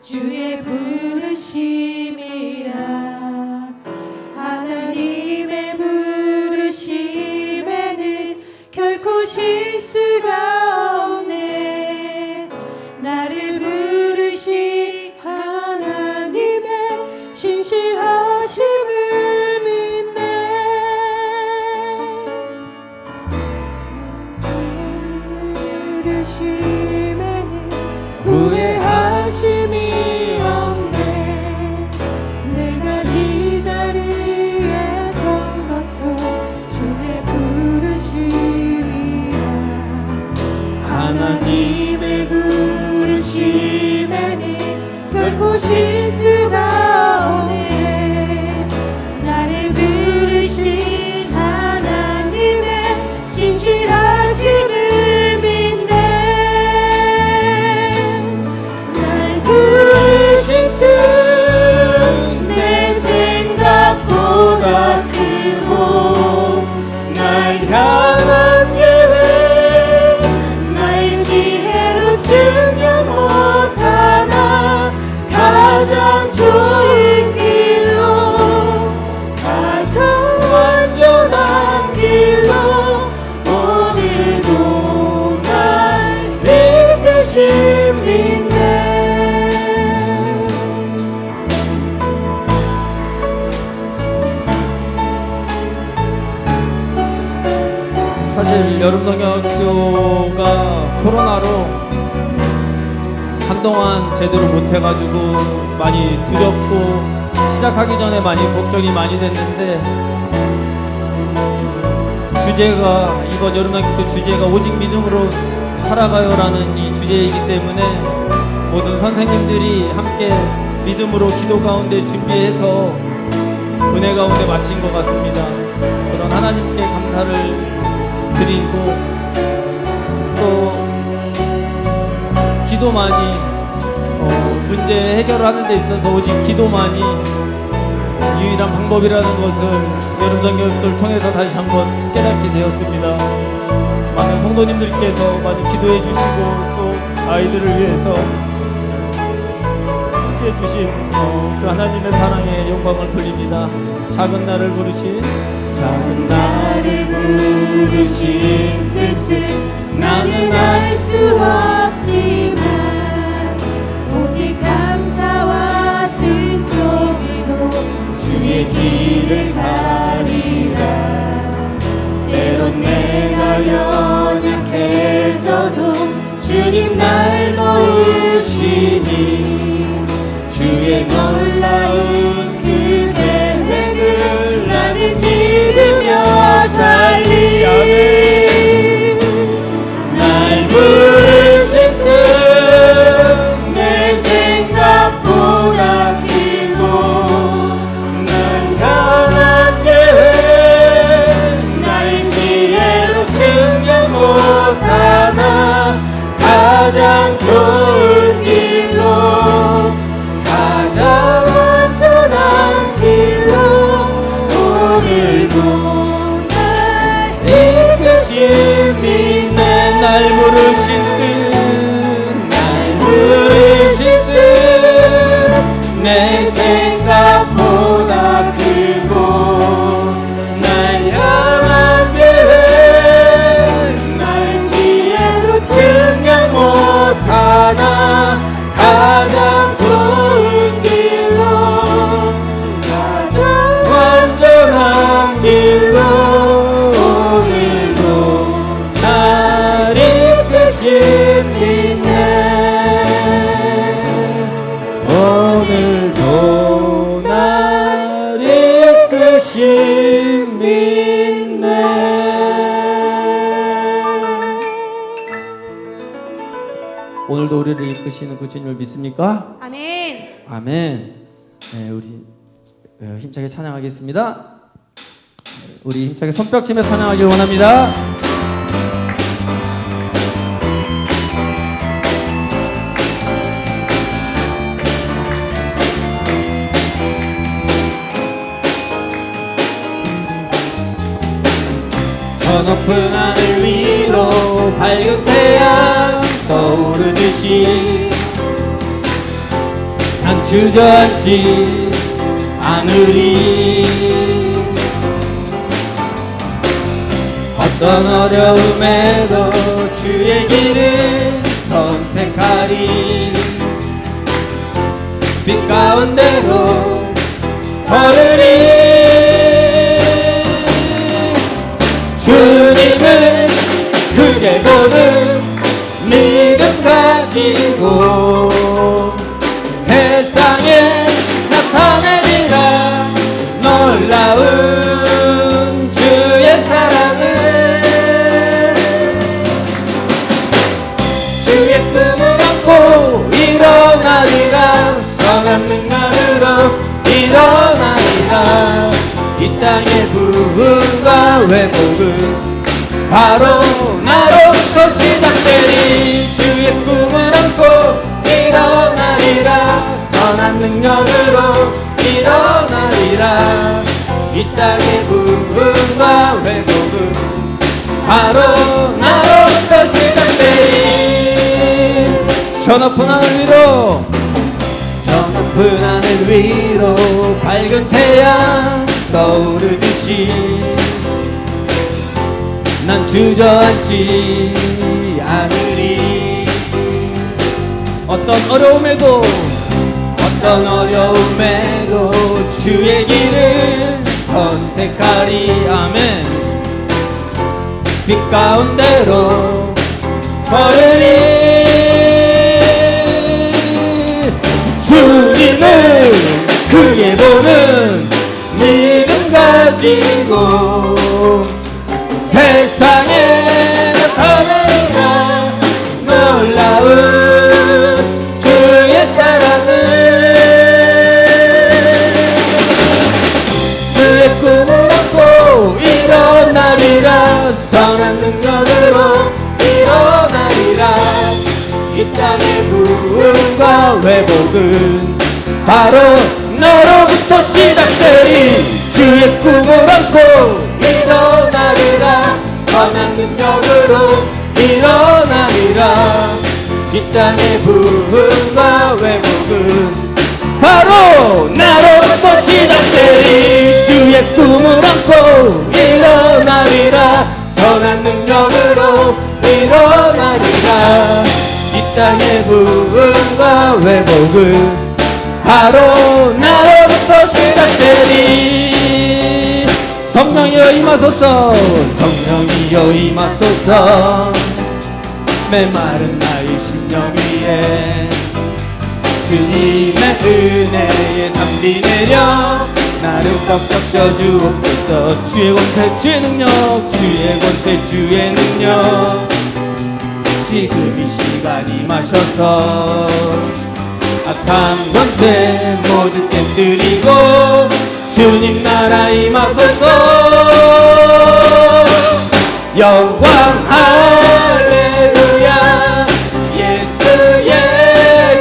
주의 부르심. 사실 여름성경학교가 코로나로 한동안 제대로 못해가지고 많이 두렵고 시작하기 전에 많이 걱정이 많이 됐는데 주제가 이번 여름학교 주제가 오직 믿음으로 살아가요라는 이 주제이기 때문에 모든 선생님들이 함께 믿음으로 기도 가운데 준비해서 은혜 가운데 마친 것 같습니다. 그런 하나님께 드리고 또 기도만이 어, 문제 해결하는 데 있어서 오직 기도만이 유일한 방법이라는 것을 여름전 교육을 통해서 다시 한번 깨닫게 되었습니다. 많은 성도님들께서 많이 기도해 주시고 또 아이들을 위해서 함께 해주신 어, 그 하나님의 사랑에 영광을 돌립니다. 작은 나를 부르신 작은 나를 부르신 우리를 이끄시는 그 주님을 믿습니까? 아멘 아멘. 네, 우리 어, 힘차게 찬양하겠습니다. 네, 우리 힘차게 손뼉 치며 찬양하길 원합니다. 저 높은 하늘 위로 밝은 태양 떠오르듯이 주저앉지 않으리. 어떤 어려움에도 주의 길을 선택하리. 빛 가운데로 걸으리. 주님을 크게 보는 믿음 가지고 땅의 부흥과 회복은 바로 나로부터 시작되리 주의 꿈을 안고 일어나리라. 선한 능력으로 일어나리라. 이 땅의 부흥과 회복은 바로 나로부터 시작되리 저 높은 하늘 위로 저 높은 하늘 위로 밝은 태양 떠오르듯이 난 주저앉지 않으리. 어떤 어려움에도 어떤 어려움에도 주의 길을 선택하리. 아멘. 빛 가운데로 걸으리. 주님을 크게 보는 믿음 가지고 세상에 나타내라 놀라운 주의 사랑을 주의 꿈을 안고 일어나리라. 선한 능력으로 일어나리라. 이 땅의 부흥과 회복은 바로 너로부터 시작되리 주의 꿈을 안고 일어나리라. 선한 능력으로 일어나리라. 이 땅의 부흥과 회복은 바로 나로부터 시작되리. 주의 꿈을 안고 일어나리라. 선한 능력으로 일어나리라. 이 땅의 부흥과 회복은 바로 나로부터 시작되리 성령이여 임하소서. 성령이여 임하소서. 메마른 나의 심령 위에 주님의 은혜에 담비 내려 나를 떡떡 셔주옵소서. 주의 권세 주의 능력 주의 권세 주의 능력. 지금 이 시간 임하셔서 악한 권세 모두 깨뜨리고 주님 나라 임하소서 영광 할렐루야. 예수의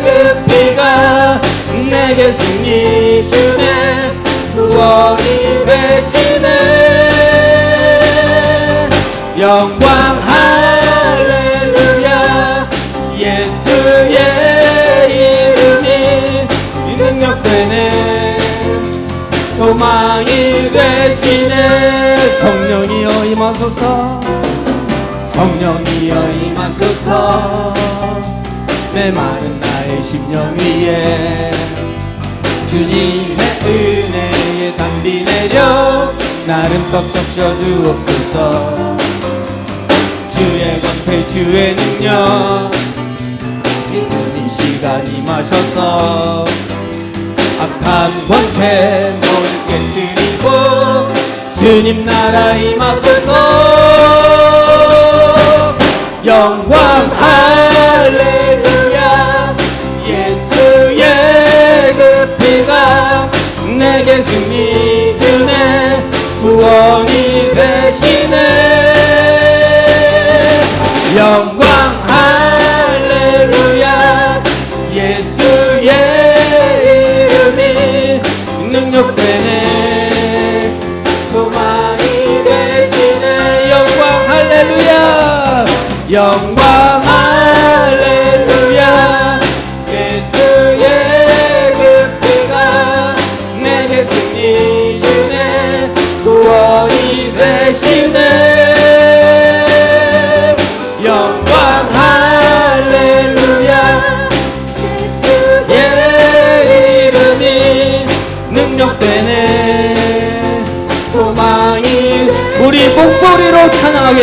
그 피가 내게 승리 주 임하소서 성령이여 임하소서. 메마른 나의 심령 위에 주님의 은혜에 담비 내려 나를 벅적 셔 주옵소서. 주의 권세 주의 능력 이 시간 임하셔서 악한 권세 모두 깨뜨리고 주님 나라 임하소서 영광 할렐 영광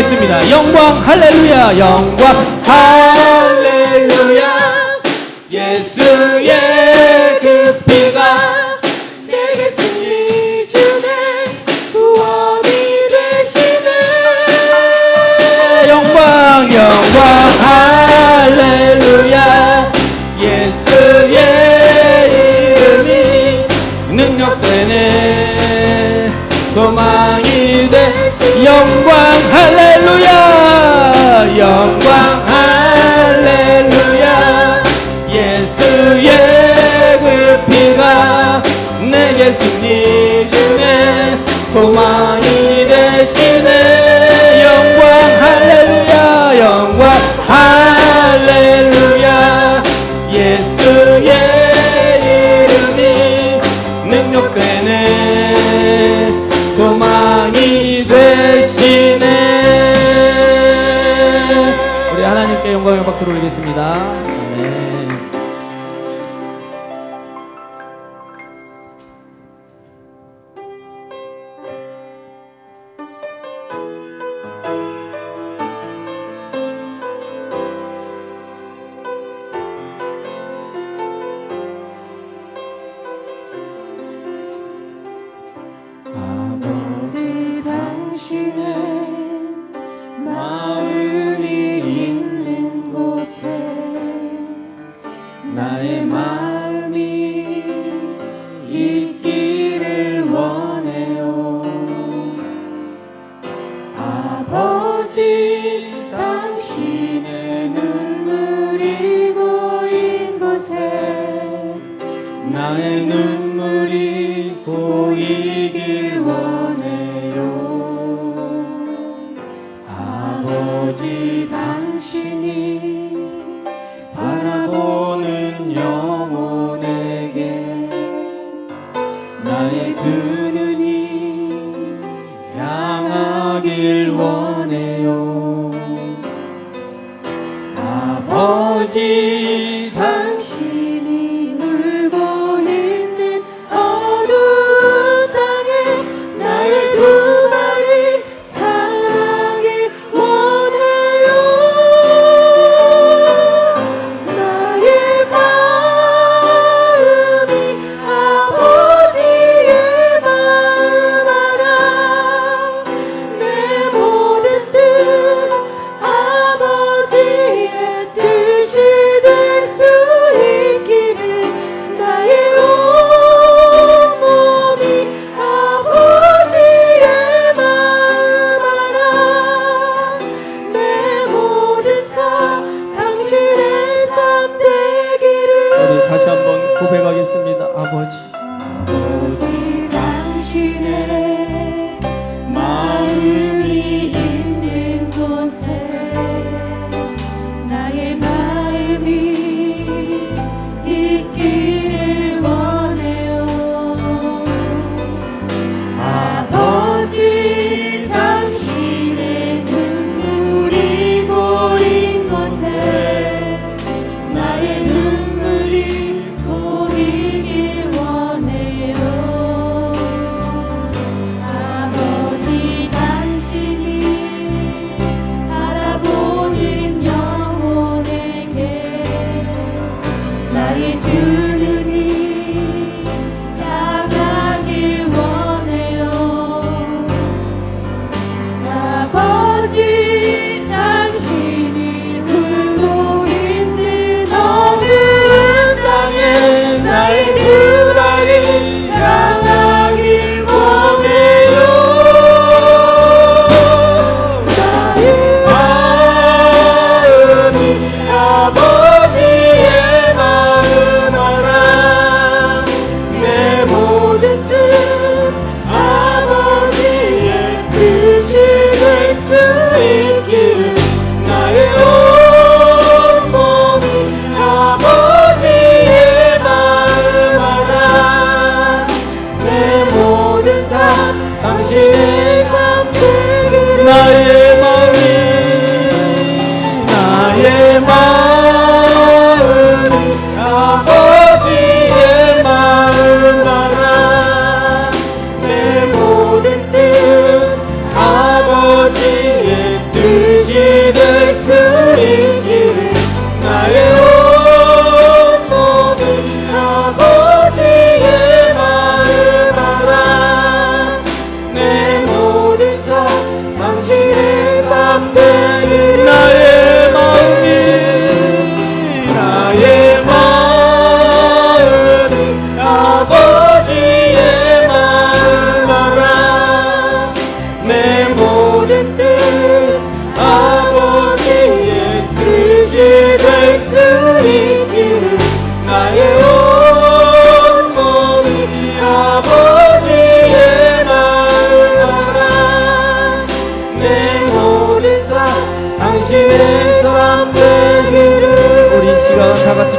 있습니다. 영광 할렐루야 영광 할렐루야 예수님 주네 소망. ti. 哦记忆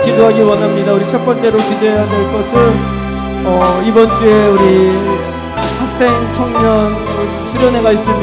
기도하기 원합니다. 우리 첫 번째로 기도해야 될 것은 어, 이번 주에 우리 학생 청년 수련회가 있습니다.